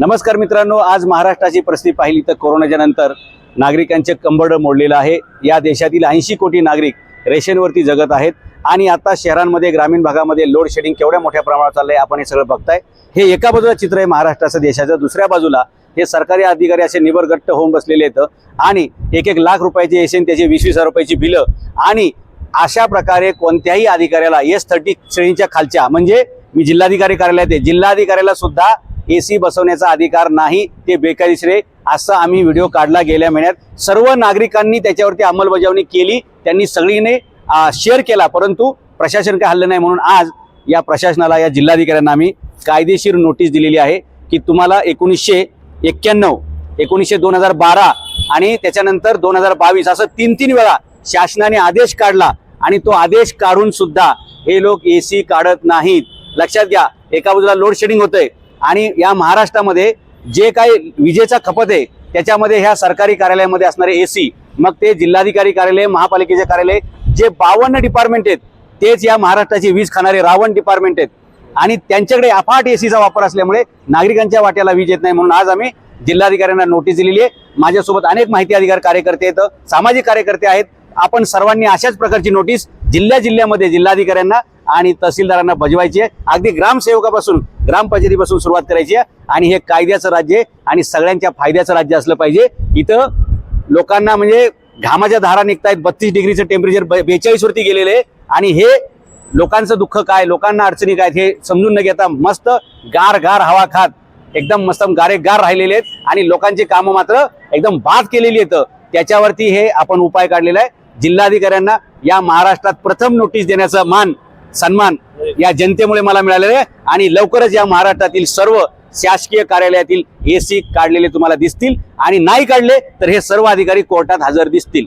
नमस्कार मित्रांनो आज महाराष्ट्राची परिस्थिती पाहिली तर कोरोनाच्या नंतर नागरिकांचे कंबरड मोडलेलं आहे. या देशातील ऐंशी कोटी नागरिक रेशनवरती जगत आहेत आणि आता शहरांमध्ये ग्रामीण भागामध्ये लोड शेडिंग केवढ्या मोठ्या प्रमाणात चाललंय आपण हे सगळं बघताय. हे एका बाजूला चित्र आहे महाराष्ट्राचं देशाचं दुसऱ्या बाजूला हे सरकारी अधिकारी असे निबरगट्ट होऊन बसलेले आहेत आणि एक एक लाख रुपयाचे एस एन त्याचे वीस वीस हजार रुपयाची बिलं आणि अशा प्रकारे कोणत्याही अधिकाऱ्याला एस थर्टी श्रेणीच्या खालच्या म्हणजे मी जिल्हाधिकारी कार्यालयात आहे जिल्हाधिकाऱ्याला सुद्धा ए सी बसवण्याचा अधिकार नाही ते बेकायदेशीर आहे. असं आम्ही व्हिडिओ काढला गेल्या महिन्यात. सर्व नागरिकांनी त्याच्यावरती अंमलबजावणी केली त्यांनी सगळीने शेअर केला. परंतु प्रशासन काय हल्लं नाही म्हणून आज या प्रशासनाला या जिल्हाधिकाऱ्यांना आम्ही कायदेशीर नोटीस दिलेली आहे की तुम्हाला एकोणीसशे एक्क्याण्णव एकोणीसशे दोन हजार बारा आणि त्याच्यानंतर दोन हजार बावीस असं तीन तीन वेळा शासनाने आदेश काढला आणि तो आदेश काढून सुद्धा हे लोक ए सी काढत नाहीत. लक्षात घ्या एका बाजूला लोड शेडिंग होतंय आणि या महाराष्ट्रामध्ये जे काही विजेचा खपत आहे त्याच्यामध्ये ह्या सरकारी कार्यालयामध्ये असणारे एसी मग ते जिल्हाधिकारी कार्यालय महापालिकेचे कार्यालय जे बावन्न डिपार्टमेंट आहेत तेच या महाराष्ट्राची वीज खाणारे रावण डिपार्टमेंट आहेत. आणि त्यांच्याकडे अफाट एसीचा वापर असल्यामुळे नागरिकांच्या वाट्याला वीज येत नाही म्हणून आज आम्ही जिल्हाधिकाऱ्यांना नोटीस दिलेली आहे. माझ्यासोबत अनेक माहिती अधिकार कार्यकर्ते आहेत सामाजिक कार्यकर्ते आहेत. आपण सर्वांनी अशाच प्रकारची नोटीस जिल्ह्या जिल्ह्यामध्ये जिल्हाधिकाऱ्यांना आणि तहसीलदारांना बजवायची आहे. अगदी ग्रामसेवकापासून ग्रामपंचायतीपासून सुरुवात करायची आहे. आणि हे कायद्याचं राज्य आहे आणि सगळ्यांच्या फायद्याचं राज्य असलं पाहिजे. इथं लोकांना म्हणजे घामाच्या धारा निघतायत बत्तीस डिग्रीचं टेम्परेचर बेचाळीस वरती गेलेलं आहे. आणि हे लोकांचं दुःख काय लोकांना अडचणी काय हे समजून न घेता मस्त गार गार हवा खात एकदम मस्त गारे गार राहिलेले आहेत. आणि लोकांची कामं मात्र एकदम बाद केलेली आहेत. त्याच्यावरती हे आपण उपाय काढलेला आहे. जिल्हाधिकाऱ्यांना या महाराष्ट्रात प्रथम नोटीस देण्याचा मान सन्मान या जनतेमुळे मला मिळालेला आहे. आणि लवकरच या महाराष्ट्रातील सर्व शासकीय कार्यालयातील एसी काढलेले तुम्हाला दिसतील. आणि नाही काढले तर हे सर्व अधिकारी कोर्टात हजर दिसतील.